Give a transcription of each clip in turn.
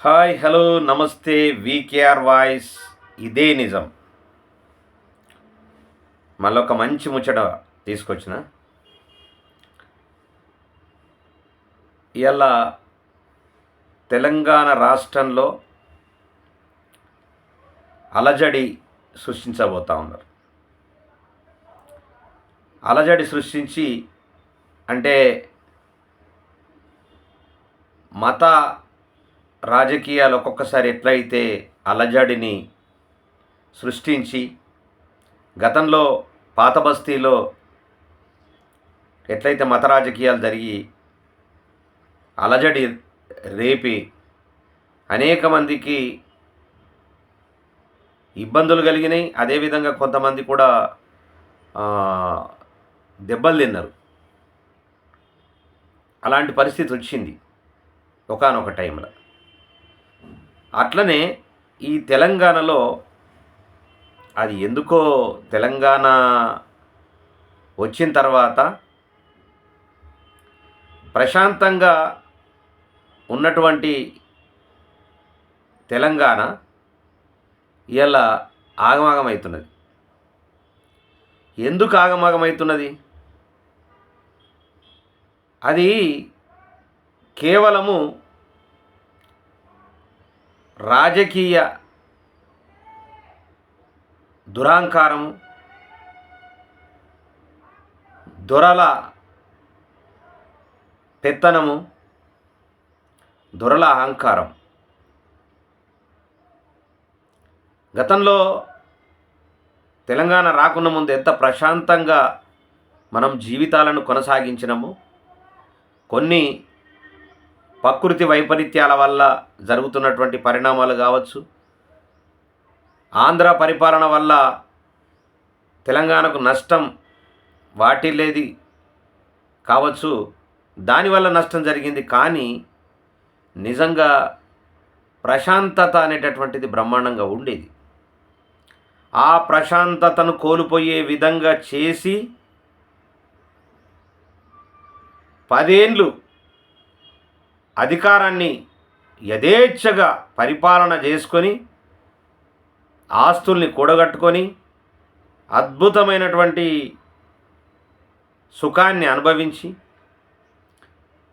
Hi hello నమస్తే VKR voice. ఇదే నిజం. మళ్ళీ ఒక మంచి ముచ్చట తీసుకొచ్చిన. ఇలా తెలంగాణ రాష్ట్రంలో అలజడి సృష్టించబోతా ఉన్నారు. అలజడి సృష్టించి అంటే మత రాజకీయాలు ఒక్కొక్కసారి ఎట్లయితే అలజడిని సృష్టించి గతంలో పాత బస్తీలో ఎట్లయితే మత రాజకీయాలు జరిగి అలజడి రేపి అనేక మందికి ఇబ్బందులు కలిగినాయి. అదేవిధంగా కొంతమంది కూడా దెబ్బలు తిన్నారు. అలాంటి పరిస్థితి వచ్చింది ఒకానొక టైంలో. అట్లనే ఈ తెలంగాణలో అది ఎందుకో తెలంగాణ వచ్చిన తర్వాత ప్రశాంతంగా ఉన్నటువంటి తెలంగాణ ఇలా ఆగమాగమవుతున్నది ఎందుకు ఆగమాగమవుతున్నది అది కేవలము రాజకీయ దురాంకారం దొరల పెత్తనము దొరల అహంకారం. గతంలో తెలంగాణ రాకున్న ముందు ఎంత ప్రశాంతంగా మనం జీవితాలను కొనసాగించినము కొన్ని ప్రకృతి వైపరీత్యాల వల్ల జరుగుతున్నటువంటి పరిణామాలు కావచ్చు. ఆంధ్ర పరిపాలన వల్ల తెలంగాణకు నష్టం వాటిల్లేది కావచ్చు. దానివల్ల నష్టం జరిగింది కానీ నిజంగా ప్రశాంతత అనేటటువంటిది బ్రహ్మాండంగా ఉండేది. ఆ ప్రశాంతతను కోల్పోయే విధంగా చేసి పదేండ్లు అధికారాన్ని యథేచ్ఛగా పరిపాలన చేసుకొని ఆస్తుల్ని కూడగట్టుకొని అద్భుతమైనటువంటి సుఖాన్ని అనుభవించి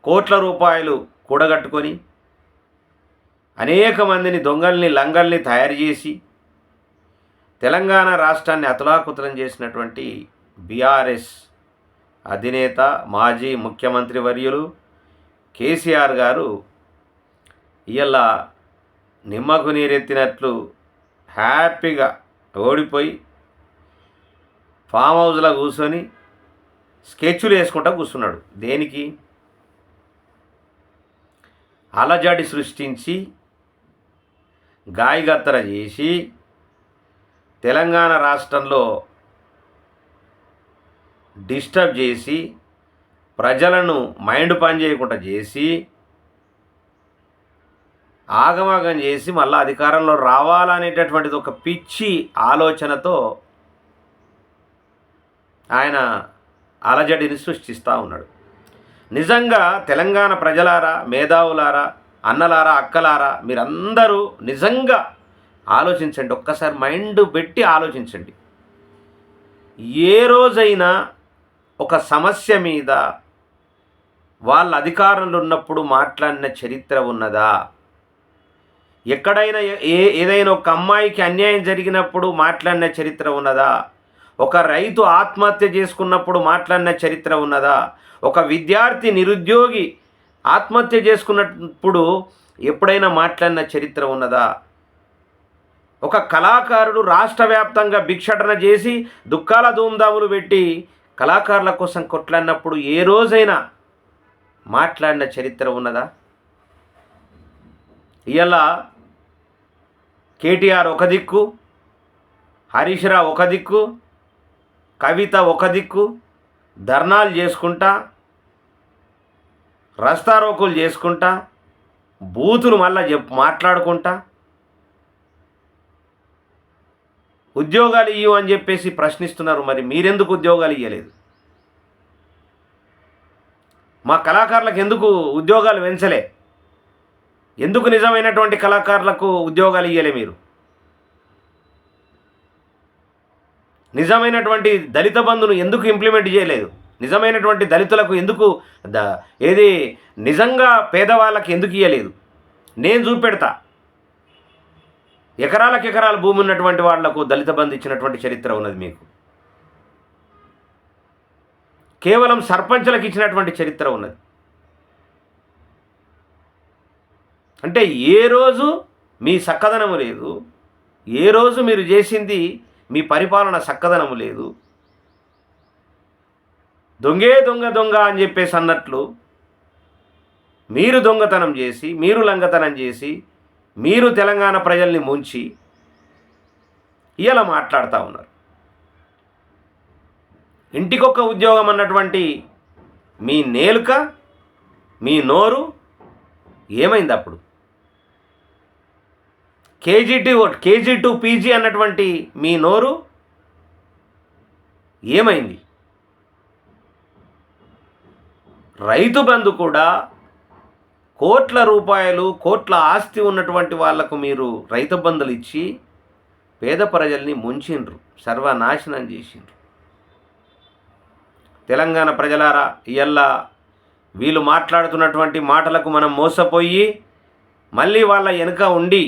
కోట్ల రూపాయలు కూడగట్టుకొని అనేక మందిని దొంగల్ని లంగల్ని తయారు చేసి తెలంగాణ రాష్ట్రాన్ని అతలాకుతలం చేసినటువంటి బీఆర్ఎస్ అధినేత మాజీ ముఖ్యమంత్రి వర్యులు కేసీఆర్ గారు ఇవాళ నిమ్మకు నీరెత్తినట్లు హ్యాపీగా ఓడిపోయి ఫామ్ హౌస్లో కూర్చొని స్కెచ్లు వేసుకుంటా కూర్చున్నాడు. దేనికి? అలజడి సృష్టించి గాయగత్తర చేసి తెలంగాణ రాష్ట్రంలో డిస్టర్బ్ చేసి ప్రజలను మైండ్ పని చేయకుండా చేసి ఆగమాగం చేసి మళ్ళీ అధికారంలో రావాలనేటటువంటిది ఒక పిచ్చి ఆలోచనతో ఆయన అలజడిని సృష్టిస్తూ ఉన్నాడు. నిజంగా తెలంగాణ ప్రజలారా మేధావులారా అన్నలారా అక్కలారా మీరందరూ నిజంగా ఆలోచించండి. ఒక్కసారి మైండ్ పెట్టి ఆలోచించండి. ఏ రోజైనా ఒక సమస్య మీద వాళ్ళ అధికారంలో ఉన్నప్పుడు మాట్లాడిన చరిత్ర ఉన్నదా? ఎక్కడైనా ఏ ఏదైనా ఒక అమ్మాయికి అన్యాయం జరిగినప్పుడు మాట్లాడిన చరిత్ర ఉన్నదా? ఒక రైతు ఆత్మహత్య చేసుకున్నప్పుడు మాట్లాడిన చరిత్ర ఉన్నదా? ఒక విద్యార్థి నిరుద్యోగి ఆత్మహత్య చేసుకున్నప్పుడు ఎప్పుడైనా మాట్లాడిన చరిత్ర ఉన్నదా? ఒక కళాకారుడు రాష్ట్ర వ్యాప్తంగా భిక్షటన చేసి దుఃఖాల ధూమ్ధాములు పెట్టి కళాకారుల కోసం కొట్లాడినప్పుడు ఏ రోజైనా మాట్లాడిన చరిత్ర ఉన్నదా? ఇవాళ కేటీఆర్ ఒక దిక్కు హరీష్ రావు ఒక దిక్కు కవిత ఒక దిక్కు ధర్నాలు చేసుకుంటా రస్తారోకులు చేసుకుంటా బూతులు మళ్ళా చెప్ మాట్లాడుకుంటా ఉద్యోగాలు ఇవ్వు అని చెప్పేసి ప్రశ్నిస్తున్నారు. మరి మీరెందుకు ఉద్యోగాలు ఇవ్వలేదు మా కళాకారులకు ఎందుకు ఉద్యోగాలు పెంచలే ఎందుకు నిజమైనటువంటి కళాకారులకు ఉద్యోగాలు ఇవ్వలే మీరు? నిజమైనటువంటి దళిత బంధును ఎందుకు ఇంప్లిమెంట్ చేయలేదు? నిజమైనటువంటి దళితులకు ఎందుకు ద ఏది నిజంగా పేదవాళ్ళకి ఎందుకు ఇవ్వలేదు నేను చూపెడతా. ఎకరాలకు ఎకరాల భూమి ఉన్నటువంటి వాళ్ళకు దళిత బంధు ఇచ్చినటువంటి చరిత్ర ఉన్నది మీకు. కేవలం సర్పంచులకు ఇచ్చినటువంటి చరిత్ర ఉన్నది. అంటే ఏ రోజు మీ చక్కదనము లేదు ఏ రోజు మీరు చేసింది మీ పరిపాలన చక్కదనము లేదు దొంగే దొంగ దొంగ అని చెప్పేసి అన్నట్లు మీరు దొంగతనం చేసి మీరు లంగతనం చేసి మీరు తెలంగాణ ప్రజల్ని ముంచి ఇలా మాట్లాడుతూ ఉన్నారు. ఇంటికొక ఉద్యోగం అన్నటువంటి మీ నేలుక మీ నోరు ఏమైంది అప్పుడు? KG to KG to PG అన్నటువంటి మీ నోరు ఏమైంది? రైతు బంధు కూడా కోట్ల రూపాయలు కోట్ల ఆస్తి ఉన్నటువంటి వాళ్ళకు మీరు రైతు బంధులు ఇచ్చి పేద ప్రజల్ని ముంచిండ్రు సర్వనాశనం చేసిండ్రు. తెలంగాణ ప్రజలారా ఇయల్లా వీళ్ళు మాట్లాడుతున్నటువంటి మాటలకు మనం మోసపోయి మళ్ళీ వాళ్ళ వెనుక ఉండి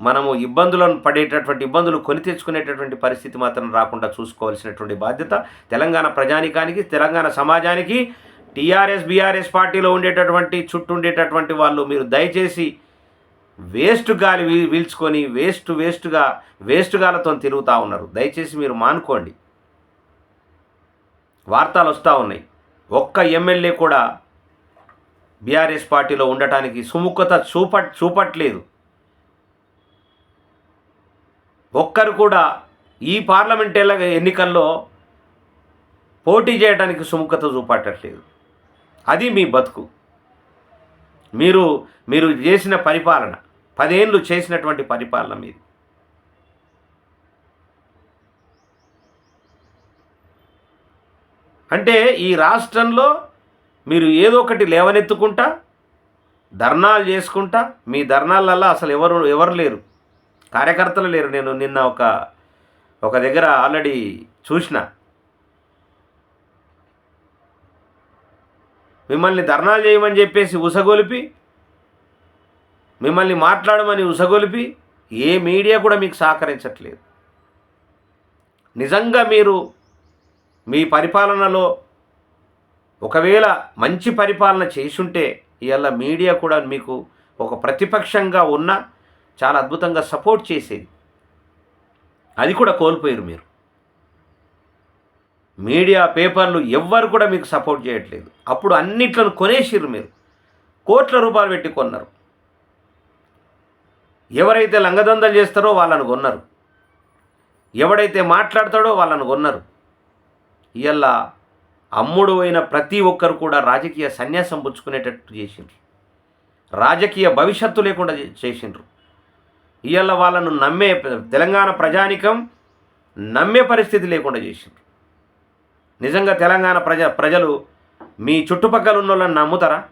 మనము ఇబ్బందులను పడేటటువంటి ఇబ్బందులు కొని తెచ్చుకునేటటువంటి పరిస్థితి మాత్రం రాకుండా చూసుకోవాల్సినటువంటి బాధ్యత తెలంగాణ ప్రజానికానికి తెలంగాణ సమాజానికి టీఆర్ఎస్ బీఆర్ఎస్ పార్టీలో ఉండేటటువంటి చుట్టూ ఉండేటటువంటి వాళ్ళు మీరు దయచేసి వేస్ట్ గాలి వీ- పీల్చుకొని వేస్ట్ వేస్ట్గా వేస్ట్ గాలతో తిరుగుతూ ఉన్నారు. దయచేసి మీరు మానుకోండి. వార్తలు వస్తూ ఉన్నాయి. ఒక్క ఎమ్మెల్యే కూడా బీఆర్ఎస్ పార్టీలో ఉండటానికి సుముఖత చూపట్ చూపట్లేదు. ఒక్కరు కూడా ఈ పార్లమెంట్ ఎన్నికల్లో పోటీ చేయడానికి సుముఖత చూపట్టట్లేదు. అది మీ బతుకు. మీరు మీరు చేసిన పరిపాలన పదేళ్ళు చేసినటువంటి పరిపాలన మీది. అంటే ఈ రాష్ట్రంలో మీరు ఏదో ఒకటి లేవనెత్తుకుంటా ధర్నాలు చేసుకుంటా మీ ధర్నాలల్లో అసలు ఎవరు ఎవరు లేరు. కార్యకర్తలు లేరు. నేను నిన్న ఒక ఒక దగ్గర ఆల్రెడీ చూసిన. మిమ్మల్ని ధర్నాలు చేయమని చెప్పేసి ఉసగొలిపి మిమ్మల్ని మాట్లాడమని ఉసగొలిపి ఏ మీడియా కూడా మీకు సహకరించట్లేదు. నిజంగా మీరు మీ పరిపాలనలో ఒకవేళ మంచి పరిపాలన చేసుంటే ఇవాళ మీడియా కూడా మీకు ఒక ప్రతిపక్షంగా ఉన్న చాలా అద్భుతంగా సపోర్ట్ చేసేది. అది కూడా కోల్పోయారు మీరు. మీడియా పేపర్లు ఎవ్వరు కూడా మీకు సపోర్ట్ చేయట్లేదు. అప్పుడు అన్నిట్లను కొనేసిర్రు మీరు. కోట్ల రూపాయలు పెట్టి కొన్నారు. ఎవరైతే లంగదందలు చేస్తారో వాళ్ళను కొన్నారు. ఎవడైతే మాట్లాడతాడో వాళ్ళను కొన్నారు. ఇవాళ అమ్ముడు అయిన ప్రతి ఒక్కరు కూడా రాజకీయ సన్యాసం పుచ్చుకునేటట్టు చేసిండ్రు. రాజకీయ భవిష్యత్తు లేకుండా చేసిండ్రు. ఇవాళ వాళ్ళను నమ్మే తెలంగాణ ప్రజానికం నమ్మే పరిస్థితి లేకుండా చేసిండ్రు. నిజంగా తెలంగాణ ప్రజ ప్రజలు మీ చుట్టుపక్కల ఉన్న వాళ్ళని నమ్ముతారా?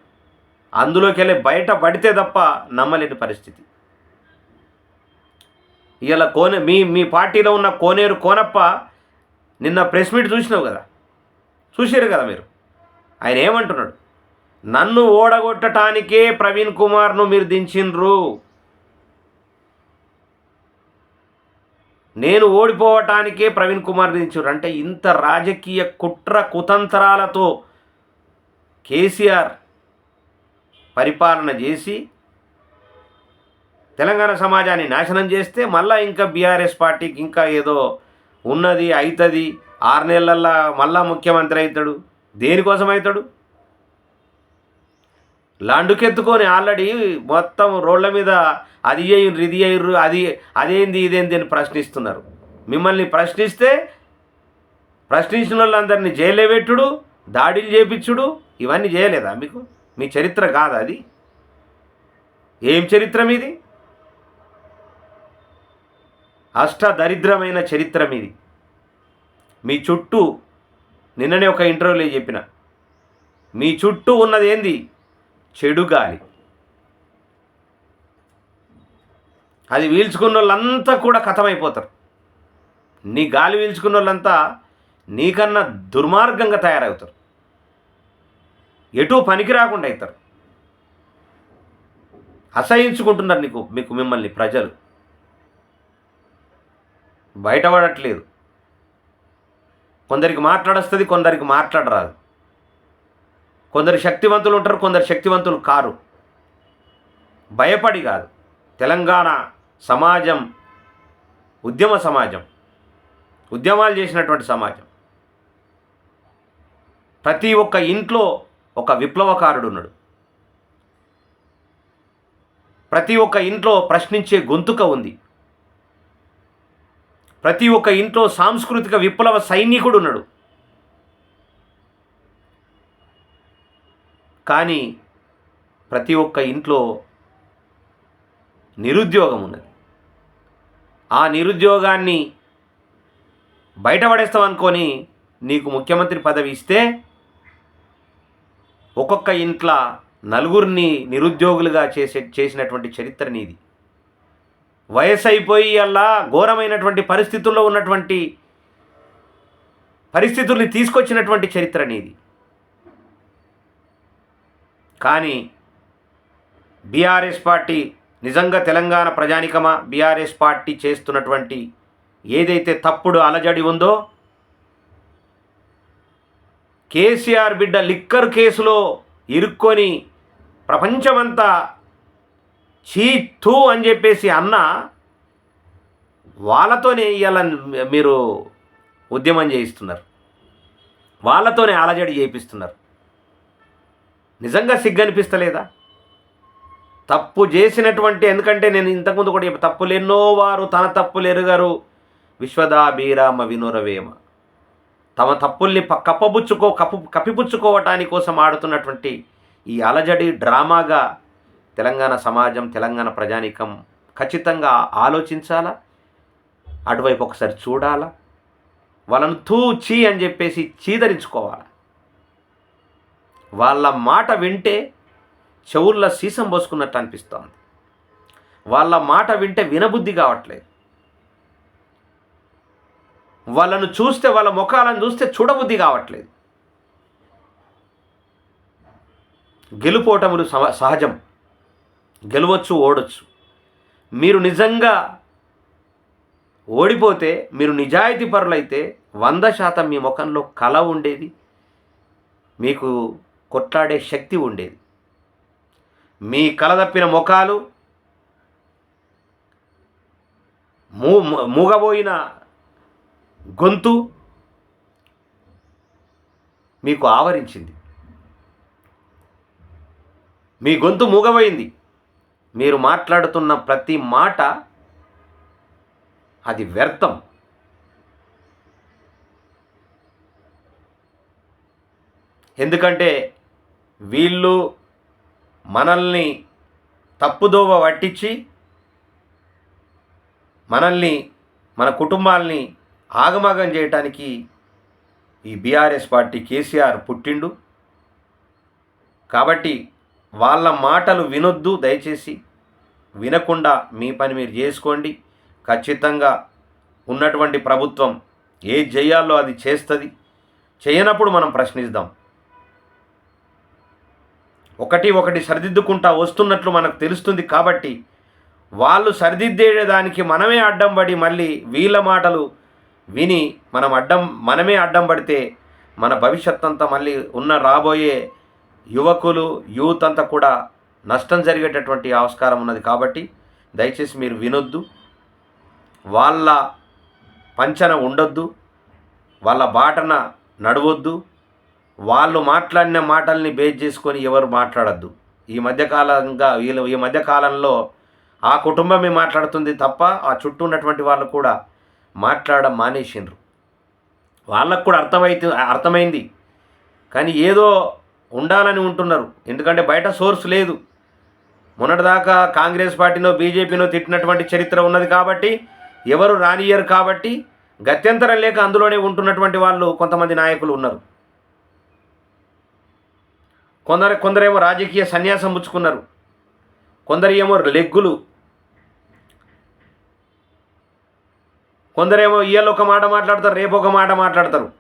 అందులోకి వెళ్ళి బయట పడితే తప్ప నమ్మలేని పరిస్థితి. ఇలా కోనే మీ మీ పార్టీలో ఉన్న కోనేరు కోనప్ప నిన్న ప్రెస్ మీట్ చూసినావు కదా? చూసారు కదా మీరు? ఆయన ఏమంటున్నాడు? నన్ను ఓడగొట్టటానికే ప్రవీణ్ కుమార్ను మీరు దించిండ్రు నేను ఓడిపోవటానికే ప్రవీణ్ కుమార్ దించారు అంటే ఇంత రాజకీయ కుట్ర కుతంత్రాలతో కేసీఆర్ పరిపాలన చేసి తెలంగాణ సమాజాన్ని నాశనం చేస్తే మళ్ళీ ఇంకా బీఆర్ఎస్ పార్టీకి ఇంకా ఏదో ఉన్నది అవుతుంది ఆరు నెలల్లో మళ్ళా ముఖ్యమంత్రి అవుతాడు దేనికోసం అవుతాడు లండుకెత్తుకొని ఆల్రెడీ మొత్తం రోడ్ల మీద అది అయ్యిండ్రు ఇది అయ్యుర్రు అది అదేంది ఇదేంది అని ప్రశ్నిస్తున్నారు. మిమ్మల్ని ప్రశ్నిస్తే ప్రశ్నించిన వాళ్ళందరినీ జైలే పెట్టుడు దాడులు చేపించుడు ఇవన్నీ చేయలేదా మీకు? మీ చరిత్ర కాదా అది? ఏం చరిత్ర మీది? అష్ట దరిద్రమైన చరిత్ర మీది మీ చుట్టూ నిన్ననే ఒక ఇంటర్వ్యూలో చెప్పిన మీ చుట్టూ ఉన్నది ఏంది? చెడు గాలి. అది వీల్చుకున్న వాళ్ళంతా కూడా కథమైపోతారు. నీ గాలి వీల్చుకున్న వాళ్ళంతా నీకన్నా దుర్మార్గంగా తయారవుతారు. ఎటు పనికి రాకుండా అవుతారు అసహించుకుంటున్నారు నీకు మీకు మిమ్మల్ని ప్రజలు. బయటపడట్లేదు. కొందరికి మాట్లాడొస్తుంది కొందరికి మాట్లాడరాదు. కొందరు శక్తివంతులు ఉంటారు కొందరు శక్తివంతులు కారు. భయపడి కాదు. తెలంగాణ సమాజం ఉద్యమ సమాజం ఉద్యమాలు చేసినటువంటి సమాజం. ప్రతి ఒక్క ఇంట్లో ఒక విప్లవకారుడు ఉన్నాడు. ప్రతి ఒక్క ఇంట్లో ప్రశ్నించే గొంతుక ఉంది. ప్రతి ఒక్క ఇంట్లో సాంస్కృతిక విప్లవ సైనికుడు ఉన్నాడు. కానీ ప్రతి ఒక్క ఇంట్లో నిరుద్యోగం ఉన్నది. ఆ నిరుద్యోగాన్ని బయటపడేస్తామనుకొని నీకు ముఖ్యమంత్రి పదవి ఇస్తే ఒక్కొక్క ఇంట్లో నలుగురిని నిరుద్యోగులుగా చేసే చేసినటువంటి చరిత్ర నీది. వయసు అయిపోయి అలా ఘోరమైనటువంటి పరిస్థితుల్లో ఉన్నటువంటి పరిస్థితుల్ని తీసుకొచ్చినటువంటి చరిత్ర అనేది కానీ బీఆర్ఎస్ పార్టీ నిజంగా తెలంగాణ ప్రజానికమా? బీఆర్ఎస్ పార్టీ చేస్తున్నటువంటి ఏదైతే తప్పుడు అలజడి ఉందో కేసీఆర్ బిడ్డ లిక్కర్ కేసులో ఇరుక్కొని ప్రపంచమంతా చీ తూ అని చెప్పేసి అన్న వాళ్ళతోనే ఇవాళ మీరు ఉద్యమం చేయిస్తున్నారు. వాళ్ళతోనే అలజడి చేయిస్తున్నారు నిజంగా సిగ్గనిపిస్తలేదా? తప్పు చేసినటువంటి ఎందుకంటే నేను ఇంతకుముందు కూడా చెప్పి తప్పులు ఎన్నో వారు తన తప్పులు ఎరుగరు. విశ్వదాభిరామ వినురవేమ. తమ తప్పుల్ని ప- కప్పబుచ్చుకో కప్పు కప్పిపుచ్చుకోవటాని కోసం ఆడుతున్నటువంటి ఈ అలజడి డ్రామాగా తెలంగాణ సమాజం తెలంగాణ ప్రజానీకం ఖచ్చితంగా ఆలోచించాలా? అటువైపు ఒకసారి చూడాలా? వాళ్ళను తూ చీ అని చెప్పేసి చీదరించుకోవాలి? వాళ్ళ మాట వింటే చెవుల్లో సీసం పోసుకున్నట్టు అనిపిస్తోంది. వాళ్ళ మాట వింటే వినబుద్ధి కావట్లేదు. వాళ్ళను చూస్తే వాళ్ళ ముఖాలను చూస్తే చూడబుద్ధి కావట్లేదు. గెలుపోటములు సహజం. గెలవచ్చు ఓడొచ్చు. మీరు నిజంగా ఓడిపోతే మీరు నిజాయితీ పరులైతే వంద శాతం మీ ముఖంలో కళ ఉండేది మీకు కొట్లాడే శక్తి ఉండేది. మీ కలదప్పిన ముఖాలు మూ మూగబోయిన గొంతు మీకు ఆవరించింది. మీ గొంతు మూగబోయింది. మీరు మాట్లాడుతున్న ప్రతి మాట అది వ్యర్థం. ఎందుకంటే వీళ్ళు మనల్ని తప్పుదోవ పట్టించి మనల్ని మన కుటుంబాల్ని ఆగమాగం చేయటానికి ఈ బీఆర్ఎస్ పార్టీ కేసీఆర్ పుట్టిండు. కాబట్టి వాళ్ళ మాటలు వినొద్దు దయచేసి. వినకుండా మీ పని మీరు చేసుకోండి. ఖచ్చితంగా ఉన్నటువంటి ప్రభుత్వం ఏ చేయాలో అది చేస్తుంది? చేయనప్పుడు మనం ప్రశ్నిద్దాం. ఒకటి ఒకటి సరిదిద్దుకుంటా వస్తున్నట్లు మనకు తెలుస్తుంది కాబట్టి వాళ్ళు సరిదిద్దేదానికి మనమే అడ్డం పడి మళ్ళీ వీళ్ళ మాటలు విని మనం అడ్డం మనమే అడ్డం పడితే మన భవిష్యత్ అంతా మళ్ళీ ఉన్న రాబోయే యువకులు యూత్ అంతా కూడా నష్టం జరిగేటటువంటి ఆస్కారం ఉన్నది కాబట్టి దయచేసి మీరు వినొద్దు. వాళ్ళ పంచన ఉండొద్దు. వాళ్ళ బాటన నడవద్దు. వాళ్ళు మాట్లాడిన మాటల్ని బేస్ చేసుకొని ఎవరు మాట్లాడద్దు. ఈ మధ్యకాలంగా వీళ్ళు ఈ మధ్యకాలంలో ఆ కుటుంబమే మాట్లాడుతుంది తప్ప ఆ చుట్టూ ఉన్నటువంటి వాళ్ళు కూడా మాట్లాడడం మానేసిండ్రు. వాళ్ళకు కూడా అర్థమైతే అర్థమైంది. కానీ ఏదో ఉండాలని ఉంటున్నారు. ఎందుకంటే బయట సోర్స్ లేదు. మొన్నటిదాకా కాంగ్రెస్ పార్టీనో బీజేపీనో తిట్టినటువంటి చరిత్ర ఉన్నది కాబట్టి ఎవరు రానియరు కాబట్టి గత్యంతరం లేక అందులోనే ఉంటున్నటువంటి వాళ్ళు కొంతమంది నాయకులు ఉన్నారు. కొందరు కొందరేమో రాజకీయ సన్యాసం పుచ్చుకున్నారు. కొందరు ఏమో లెగ్గులు. కొందరేమో ఇయ్యాల ఒక మాట మాట్లాడతారు రేపు ఒక మాట మాట్లాడతారు.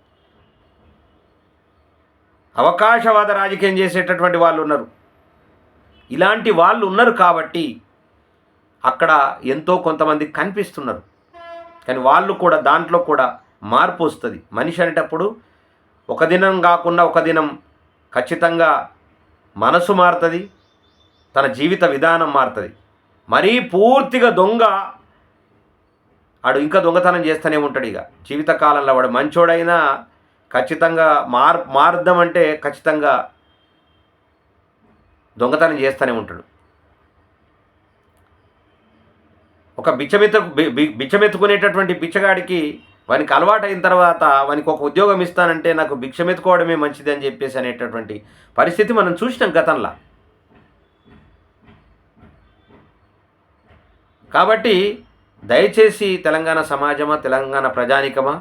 అవకాశవాద రాజకీయం చేసేటటువంటి వాళ్ళు ఉన్నారు. ఇలాంటి వాళ్ళు ఉన్నారు కాబట్టి అక్కడ ఎంతో కొంతమంది కనిపిస్తున్నారు. కానీ వాళ్ళు కూడా దాంట్లో కూడా మార్పు వస్తుంది. మనిషి అనేటప్పుడు ఒక దినం కాకుండా ఒక దినం ఖచ్చితంగా మనసు మారుతుంది తన జీవిత విధానం మారుతుంది. మరీ పూర్తిగా దొంగ ఆడు ఇంకా దొంగతనం చేస్తూనే ఉంటాడు ఇక. జీవితకాలంలో వాడు మంచోడైనా ఖచ్చితంగా మార్ మారుద్దామంటే ఖచ్చితంగా దొంగతనం చేస్తూనే ఉంటాడు. ఒక బిచ్చమెత్త బిచ్చమెత్తుకునేటటువంటి బిచ్చగాడికి వానికి అలవాటైన తర్వాత వానికి ఒక ఉద్యోగం ఇస్తానంటే నాకు భిక్షమెత్తుకోవడమే మంచిది అని చెప్పేసి అనేటటువంటి పరిస్థితి మనం చూసినాం గతంలో. కాబట్టి దయచేసి తెలంగాణ సమాజమా తెలంగాణ ప్రజానికమా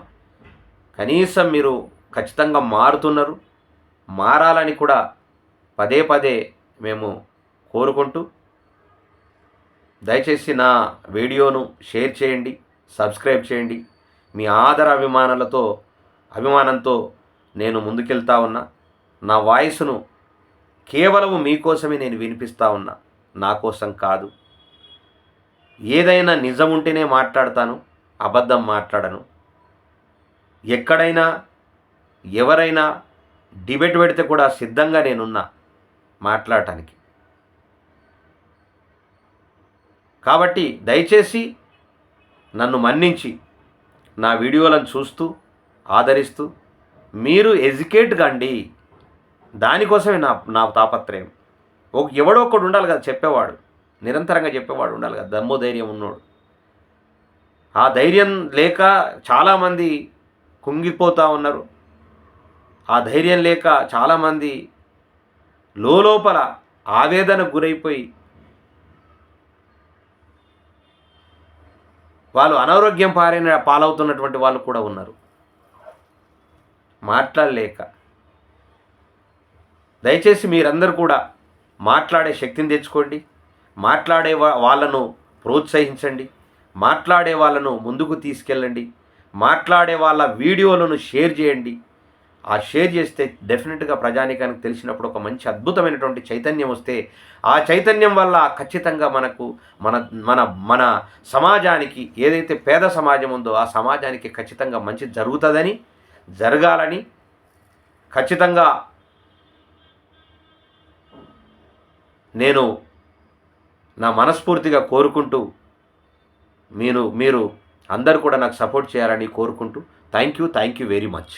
కనీసం మీరు ఖచ్చితంగా మారుతున్నారు. మారాలని కూడా పదే పదే మేము కోరుకుంటూ దయచేసి నా వీడియోను షేర్ చేయండి సబ్స్క్రైబ్ చేయండి. మీ ఆదర అభిమానాలతో అభిమానంతో నేను ముందుకెళ్తా ఉన్నా. నా వాయిస్ను కేవలం మీకోసమే నేను వినిపిస్తా ఉన్నా. నా కోసం కాదు. ఏదైనా నిజం ఉంటేనే మాట్లాడతాను అబద్ధం మాట్లాడను. ఎక్కడైనా ఎవరైనా డిబేట్ పెడితే కూడా సిద్ధంగా నేనున్నా. మాట్లాడటానికి. కాబట్టి దయచేసి నన్ను మన్నించి నా వీడియోలను చూస్తూ ఆదరిస్తూ మీరు ఎడ్యుకేట్ కండి. దానికోసమే నా నా తాపత్రయం. ఒక ఎవడో ఒకడు ఉండాలి కదా చెప్పేవాడు. నిరంతరంగా చెప్పేవాడు ఉండాలి కదా దమ్మో ధైర్యం ఉన్నోడు. ఆ ధైర్యం లేక చాలామంది కుంగిపోతూ ఉన్నారు. ఆ ధైర్యం లేక చాలామంది లోపల ఆవేదనకు గురైపోయి వాళ్ళు అనారోగ్యం పారైన పాలవుతున్నటువంటి వాళ్ళు కూడా ఉన్నారు. మాట్లాడలేక. దయచేసి మీరందరూ కూడా మాట్లాడే శక్తిని తెచ్చుకోండి. మాట్లాడే వా- వాళ్ళను ప్రోత్సహించండి. మాట్లాడే వాళ్ళను ముందుకు తీసుకెళ్ళండి. మాట్లాడే వాళ్ళ వీడియోలను షేర్ చేయండి. ఆ షేర్ చేస్తే డెఫినెట్గా ప్రజానికానికి తెలిసినప్పుడు ఒక మంచి అద్భుతమైనటువంటి చైతన్యం వస్తే ఆ చైతన్యం వల్ల ఖచ్చితంగా మనకు మన మన మన సమాజానికి ఏదైతే పేద సమాజం ఉందో ఆ సమాజానికి ఖచ్చితంగా మంచి జరుగుతుందని జరగాలని ఖచ్చితంగా నేను నా మనస్ఫూర్తిగా కోరుకుంటూ మీరు మీరు అందరు కూడా నాకు సపోర్ట్ చేయాలని కోరుకుంటూ thank you thank you very much.